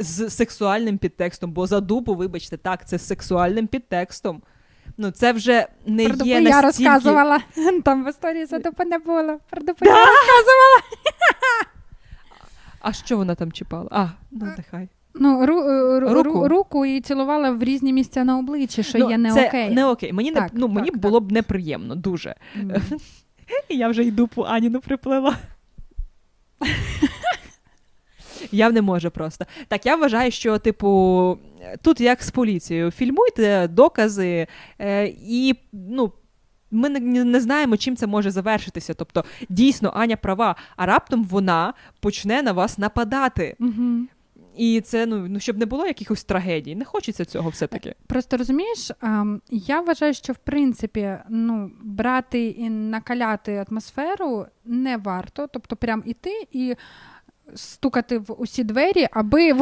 з сексуальним підтекстом, бо за дупу, вибачте, так, це з сексуальним підтекстом. Ну, це вже не Про дупу є я настільки... розказувала. Там в історії за дупу не було. Про дупу я розказувала. А що вона там чіпала? А, ну нехай. Ну, ру, е, ру- Руку. руку. руку і цілувала в різні місця на обличчі, що ну, є не це окей. Не окей. Мені, Так, не, ну, мені так, було б неприємно, дуже. І я вже й дупу Аніну приплила. Я не можу просто. Так, я вважаю, що, типу, тут як з поліцією, фільмуйте докази, е, і ну. Ми не, не знаємо, чим це може завершитися. Тобто, дійсно, Аня права, а раптом вона почне на вас нападати. Мгм. І це ну, ну щоб не було якихось трагедій. Не хочеться цього все-таки. Просто розумієш, ем, я вважаю, що в принципі ну, брати і накаляти атмосферу не варто. Тобто, прям іти і стукати в усі двері, аби